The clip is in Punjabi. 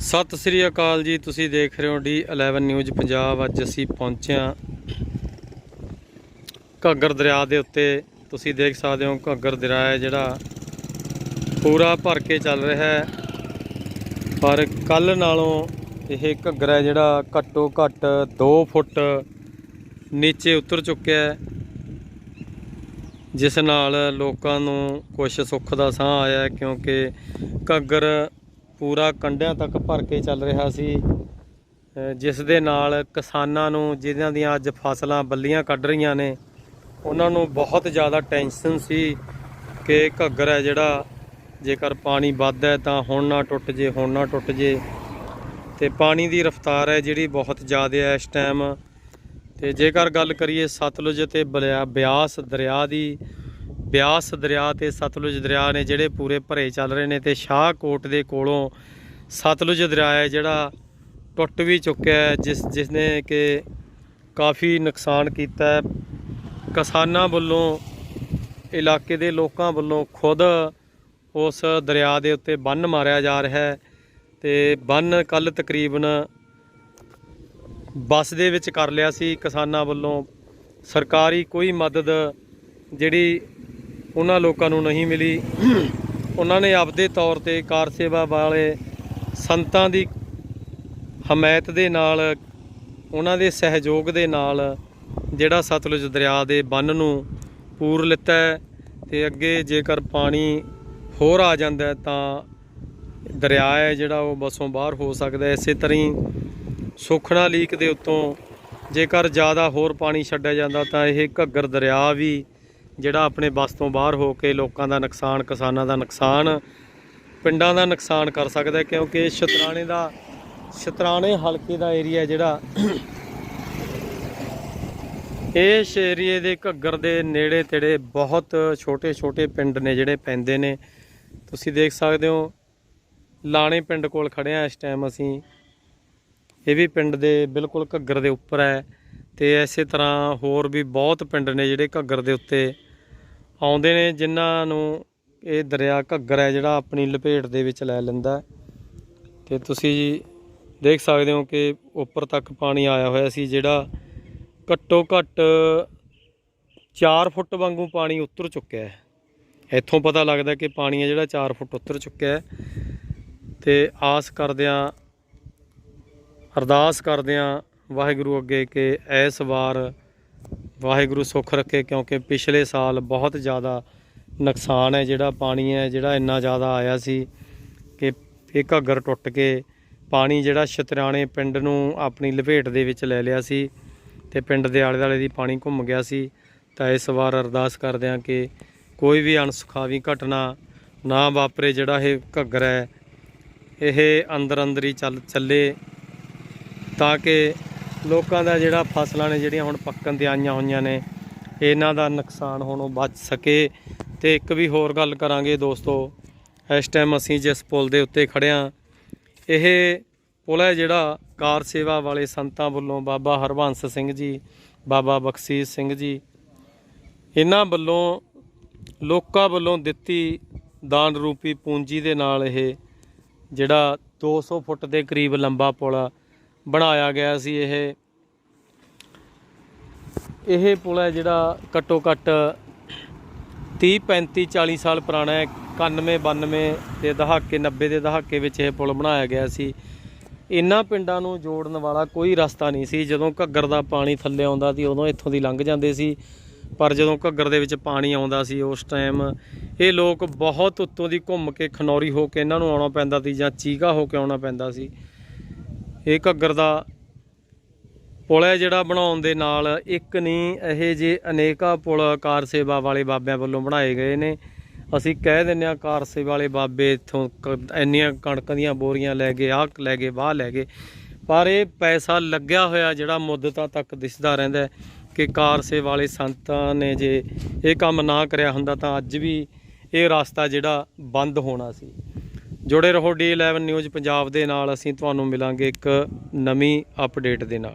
ਸਤਿ ਸ੍ਰੀ ਅਕਾਲ ਜੀ, ਤੁਸੀਂ ਦੇਖ ਰਹੇ ਹੋ ਡੀ11 ਨਿਊਜ਼ ਪੰਜਾਬ। ਅੱਜ ਅਸੀਂ ਪਹੁੰਚਿਆ ਘੱਗਰ ਦਰਿਆ ਦੇ ਉੱਤੇ। ਤੁਸੀਂ ਦੇਖ ਸਕਦੇ ਹੋ ਘੱਗਰ ਦਰਿਆ ਹੈ ਜਿਹੜਾ ਪੂਰਾ ਭਰ ਕੇ ਚੱਲ ਰਿਹਾ ਹੈ। ਪਰ ਕੱਲ ਨਾਲੋਂ ਇਹ ਘੱਗਰ ਹੈ ਜਿਹੜਾ ਘੱਟੋ ਘੱਟ 2 ਫੁੱਟ ਨੀਚੇ ਉਤਰ ਚੁੱਕਿਆ ਹੈ, ਜਿਸ ਨਾਲ ਲੋਕਾਂ ਨੂੰ ਕੁਝ ਸੁੱਖ ਦਾ ਸਾਹ ਆਇਆ ਕਿਉਂਕਿ ਘੱਗਰ ਪੂਰਾ ਕੰਢਿਆਂ ਤੱਕ ਭਰ ਕੇ ਚੱਲ ਰਿਹਾ ਸੀ। ਜਿਸ ਦੇ ਨਾਲ ਕਿਸਾਨਾਂ ਨੂੰ ਜਿਨ੍ਹਾਂ ਦੀਆਂ ਅੱਜ ਫਸਲਾਂ ਬੱਲੀਆਂ ਕੱਢ ਰਹੀਆਂ ਨੇ, ਉਹਨਾਂ ਨੂੰ ਬਹੁਤ ਜ਼ਿਆਦਾ ਟੈਨਸ਼ਨ ਸੀ ਕਿ ਘੱਗਰ ਹੈ ਜਿਹੜਾ, ਜੇਕਰ ਪਾਣੀ ਵੱਧ ਹੈ ਤਾਂ ਹੁਣ ਨਾ ਟੁੱਟ ਜੇ, ਹੁਣ ਨਾ ਟੁੱਟ ਜੇ। ਤੇ ਪਾਣੀ ਦੀ ਰਫ਼ਤਾਰ ਹੈ ਜਿਹੜੀ ਬਹੁਤ ਜ਼ਿਆਦਾ ਹੈ ਇਸ ਟਾਈਮ ਤੇ ਜੇਕਰ ਗੱਲ ਕਰੀਏ ਸਤਲੁਜ ਤੇ ਬਲਿਆ, ਬਿਆਸ ਦਰਿਆ ਦੀ ਬਿਆਸ ਦਰਿਆ ਤੇ ਸਤਲੁਜ ਦਰਿਆ ਨੇ ਜਿਹੜੇ ਪੂਰੇ ਭਰੇ ਚੱਲ ਰਹੇ ਨੇ ਤੇ ਸ਼ਾਹਕੋਟ ਦੇ ਕੋਲੋਂ ਸਤਲੁਜ ਦਰਿਆ ਹੈ ਜਿਹੜਾ ਟੁੱਟ ਵੀ ਚੁੱਕਿਆ ਹੈ, ਜਿਸ ਜਿਸ ਨੇ ਕਿ ਕਾਫੀ ਨੁਕਸਾਨ ਕੀਤਾ ਹੈ। ਕਿਸਾਨਾਂ ਵੱਲੋਂ, ਇਲਾਕੇ ਦੇ ਲੋਕਾਂ ਵੱਲੋਂ ਖੁਦ ਉਸ ਦਰਿਆ ਦੇ ਉੱਤੇ ਬੰਨ ਮਾਰਿਆ ਜਾ ਰਿਹਾ ਹੈ ਤੇ ਬੰਨ ਕੱਲ ਤਕਰੀਬਨ ਬੱਸ ਦੇ ਵਿੱਚ ਕਰ ਲਿਆ ਸੀ। ਕਿਸਾਨਾਂ ਵੱਲੋਂ ਸਰਕਾਰੀ ਕੋਈ ਮਦਦ ਜਿਹੜੀ ਉਹਨਾਂ ਲੋਕਾਂ ਨੂੰ ਨਹੀਂ ਮਿਲੀ। ਉਹਨਾਂ ਨੇ ਆਪਦੇ ਤੌਰ ਤੇ ਕਾਰ ਸੇਵਾ ਵਾਲੇ ਸੰਤਾਂ ਦੀ ਹਮਾਇਤ ਦੇ ਨਾਲ, ਉਹਨਾਂ ਦੇ ਸਹਿਯੋਗ ਦੇ ਨਾਲ ਜਿਹੜਾ ਸਤਲੁਜ ਦਰਿਆ ਦੇ ਬੰਨ ਨੂੰ ਪੂਰ ਲਿੱਤਾ ਹੈ ਤੇ ਅੱਗੇ ਜੇਕਰ ਪਾਣੀ ਹੋਰ ਆ ਜਾਂਦਾ ਤਾਂ ਦਰਿਆ ਹੈ ਜਿਹੜਾ ਉਹ ਬਸੋਂ ਬਾਹਰ ਹੋ ਸਕਦਾ ਇਸੇ ਤਰ੍ਹਾਂ ਹੀ ਸੁਖਣਾ ਲੀਕ ਦੇ ਉੱਤੋਂ ਜੇਕਰ ਜ਼ਿਆਦਾ ਹੋਰ ਪਾਣੀ ਛੱਡਿਆ ਜਾਂਦਾ ਤਾਂ ਇਹ ਘੱਗਰ ਦਰਿਆ ਵੀ ਜਿਹੜਾ ਆਪਣੇ ਬਸ ਤੋਂ ਬਾਹਰ ਹੋ ਕੇ ਲੋਕਾਂ ਦਾ ਨੁਕਸਾਨ, ਕਿਸਾਨਾਂ ਦਾ ਨੁਕਸਾਨ, ਪਿੰਡਾਂ ਦਾ ਨੁਕਸਾਨ ਕਰ ਸਕਦਾ ਕਿਉਂਕਿ ਸ਼ਤਰਾਣੇ ਦਾ, ਸ਼ਤਰਾਣੇ ਹਲਕੇ ਦਾ ਏਰੀਆ ਜਿਹੜਾ। ਇਸ ਏਰੀਏ ਦੇ ਘੱਗਰ ਦੇ ਨੇੜੇ ਤੇੜੇ ਬਹੁਤ ਛੋਟੇ ਛੋਟੇ ਪਿੰਡ ਨੇ ਜਿਹੜੇ ਪੈਂਦੇ ਨੇ। ਤੁਸੀਂ ਦੇਖ ਸਕਦੇ ਹੋ, ਲਾਣੇ ਪਿੰਡ ਕੋਲ ਖੜੇ ਆ ਇਸ ਟਾਈਮ ਅਸੀਂ। ਇਹ ਵੀ ਪਿੰਡ ਦੇ ਬਿਲਕੁਲ ਘੱਗਰ ਦੇ ਉੱਪਰ ਹੈ ਤੇ ਐਸੇ ਤਰ੍ਹਾਂ ਹੋਰ ਵੀ ਬਹੁਤ ਪਿੰਡ ਨੇ ਜਿਹੜੇ ਘੱਗਰ ਦੇ ਉੱਤੇ ਆਉਂਦੇ ਨੇ, ਜਿਨ੍ਹਾਂ ਨੂੰ ਇਹ ਦਰਿਆ ਘੱਗਰ ਹੈ ਜਿਹੜਾ ਆਪਣੀ ਲਪੇਟ ਦੇ ਵਿੱਚ ਲੈ ਲੈਂਦਾ ਹੈ। ਤੇ ਤੁਸੀਂ ਦੇਖ ਸਕਦੇ ਹੋ ਕਿ ਉੱਪਰ ਤੱਕ ਪਾਣੀ ਆਇਆ ਹੋਇਆ ਸੀ, ਜਿਹੜਾ ਘੱਟੋ ਘੱਟ 4 ਫੁੱਟ ਵਾਂਗੂ ਪਾਣੀ ਉਤਰ ਚੁੱਕਿਆ ਹੈ ਇੱਥੋਂ ਪਤਾ ਲੱਗਦਾ ਕਿ ਪਾਣੀ ਹੈ ਜਿਹੜਾ 4 ਫੁੱਟ ਉਤਰ ਚੁੱਕਿਆ ਹੈ ਤੇ ਆਸ ਕਰਦਿਆਂ, ਅਰਦਾਸ ਕਰਦਿਆਂ ਵਾਹਿਗੁਰੂ ਅੱਗੇ ਕਿ ਇਸ ਵਾਰ ਵਾਹਿਗੁਰੂ ਸੁੱਖ ਰੱਖੇ, ਕਿਉਂਕਿ ਪਿਛਲੇ ਸਾਲ ਬਹੁਤ ਜ਼ਿਆਦਾ ਨੁਕਸਾਨ ਹੈ, ਜਿਹੜਾ ਪਾਣੀ ਹੈ, ਜਿਹੜਾ ਇੰਨਾ ਜ਼ਿਆਦਾ ਆਇਆ ਸੀ ਕਿ ਇਹ ਘੱਗਰ ਟੁੱਟ ਕੇ ਪਾਣੀ ਜਿਹੜਾ ਸ਼ਤਰਾਣੇ ਪਿੰਡ ਨੂੰ ਆਪਣੀ ਲਪੇਟ ਦੇ ਵਿੱਚ ਲੈ ਲਿਆ ਸੀ ਤੇ ਪਿੰਡ ਦੇ ਆਲੇ ਦੁਆਲੇ ਦੀ ਪਾਣੀ ਘੁੰਮ ਗਿਆ ਸੀ। ਤਾਂ ਇਸ ਵਾਰ ਅਰਦਾਸ ਕਰਦੇ ਹਾਂ ਕਿ ਕੋਈ ਵੀ ਅਣਸੁਖਾਵੀ ਘਟਨਾ ਨਾ ਵਾਪਰੇ, ਜਿਹੜਾ ਇਹ ਘੱਗਰ ਹੈ, ਇਹ ਅੰਦਰ ਅੰਦਰ ਹੀ ਚੱਲ, ਚੱਲੇ ਤਾਂ ਕਿ ਲੋਕਾਂ ਦਾ ਜਿਹੜਾ ਫਸਲਾਂ ਨੇ ਜਿਹੜੀਆਂ ਹੁਣ ਪੱਕਣ ਤੇ ਆਈਆਂ ਹੋਈਆਂ ਨੇ, ਇਹਨਾਂ ਦਾ ਨੁਕਸਾਨ ਹੋਣੋਂ ਬਚ ਸਕੇ। ਤੇ ਇੱਕ ਵੀ ਹੋਰ ਗੱਲ ਕਰਾਂਗੇ ਦੋਸਤੋ, ਇਸ ਟਾਈਮ ਅਸੀਂ ਜਿਸ ਪੁਲ ਦੇ ਉੱਤੇ ਖੜਿਆ ਇਹ ਪੁਲ ਹੈ ਜਿਹੜਾ ਕਾਰ ਸੇਵਾ ਵਾਲੇ ਸੰਤਾਂ ਵੱਲੋਂ ਬਾਬਾ ਹਰਬੰਸ ਸਿੰਘ ਜੀ, ਬਾਬਾ ਬਖਸ਼ੀਸ਼ ਸਿੰਘ ਜੀ, ਇਹਨਾਂ ਵੱਲੋਂ ਲੋਕਾਂ ਵੱਲੋਂ ਦਿੱਤੀ ਦਾਨ ਰੂਪੀ ਪੂੰਜੀ ਦੇ ਨਾਲ ਇਹ ਜਿਹੜਾ 200 ਫੁੱਟ ਦੇ ਕਰੀਬ ਲੰਬਾ ਪੁਲ ਬਣਾਇਆ ਗਿਆ ਸੀ ਇਹ। ਇਹ ਪੁਲ ਹੈ ਜਿਹੜਾ ਘੱਟੋ ਘੱਟ 30 35 40 ਸਾਲ ਪੁਰਾਣਾ ਹੈ। 91 92 ਦੇ ਦਹਾਕੇ 90 ਦੇ ਦਹਾਕੇ ਵਿੱਚ ਇਹ ਪੁਲ ਬਣਾਇਆ ਗਿਆ ਸੀ। ਇਹਨਾਂ ਪਿੰਡਾਂ ਨੂੰ ਜੋੜਨ ਵਾਲਾ ਕੋਈ ਰਸਤਾ ਨਹੀਂ ਸੀ। ਜਦੋਂ ਘੱਗਰ ਦਾ ਪਾਣੀ ਥੱਲੇ ਆਉਂਦਾ ਸੀ, ਉਦੋਂ ਇੱਥੋਂ ਦੀ ਲੰਘ ਜਾਂਦੇ ਸੀ। ਪਰ ਜਦੋਂ ਘੱਗਰ ਦੇ ਵਿੱਚ ਪਾਣੀ ਆਉਂਦਾ ਸੀ ਉਸ ਟਾਈਮ, ਇਹ ਲੋਕ ਬਹੁਤ ਉੱਤੋਂ ਦੀ ਘੁੰਮ ਕੇ ਖਨੌਰੀ ਹੋ ਕੇ ਇਹਨਾਂ ਨੂੰ ਆਉਣਾ ਪੈਂਦਾ ਸੀ ਜਾਂ ਚੀਗਾ ਹੋ ਕੇ ਆਉਣਾ ਪੈਂਦਾ ਸੀ। ਇਹ ਘੱਗਰ ਦਾ ਪੁਲ ਹੈ ਜਿਹੜਾ ਬਣਾਉਣ ਦੇ ਨਾਲ ਇੱਕ ਨਹੀਂ, ਇਹ ਜੇ ਅਨੇਕਾਂ ਪੁਲ ਕਾਰ ਸੇਵਾ ਵਾਲੇ ਬਾਬਿਆਂ ਵੱਲੋਂ ਬਣਾਏ ਗਏ ਨੇ। ਅਸੀਂ ਕਹਿ ਦਿੰਨੇ ਆ ਕਾਰ ਸੇਵਾ ਵਾਲੇ ਬਾਬੇ ਇੱਥੋਂ ਕ- ਇੰਨੀਆਂ ਕਣਕ ਦੀਆਂ ਬੋਰੀਆਂ ਲੈ ਗਏ, ਆਹ ਲੈ ਗਏ, ਵਾਹ ਲੈ ਗਏ। ਪਰ ਇਹ ਪੈਸਾ ਲੱਗਿਆ ਹੋਇਆ ਜਿਹੜਾ ਮੁੱਦਤਾਂ ਤੱਕ ਦਿਸਦਾ ਰਹਿੰਦਾ ਕਿ ਕਾਰ ਸੇਵਾ ਵਾਲੇ ਸੰਤਾਂ ਨੇ ਜੇ ਇਹ ਕੰਮ ਨਾ ਕਰਿਆ ਹੁੰਦਾ ਤਾਂ ਅੱਜ ਵੀ ਇਹ ਰਸਤਾ ਜਿਹੜਾ ਬੰਦ ਹੋਣਾ ਸੀ। ਜੁੜੇ ਰਹੋ ਡੀ11 ਨਿਊਜ਼ ਪੰਜਾਬ ਦੇ ਨਾਲ। ਅਸੀਂ ਤੁਹਾਨੂੰ ਮਿਲਾਂਗੇ ਇੱਕ ਨਵੀਂ ਅਪਡੇਟ ਦੇ ਨਾਲ।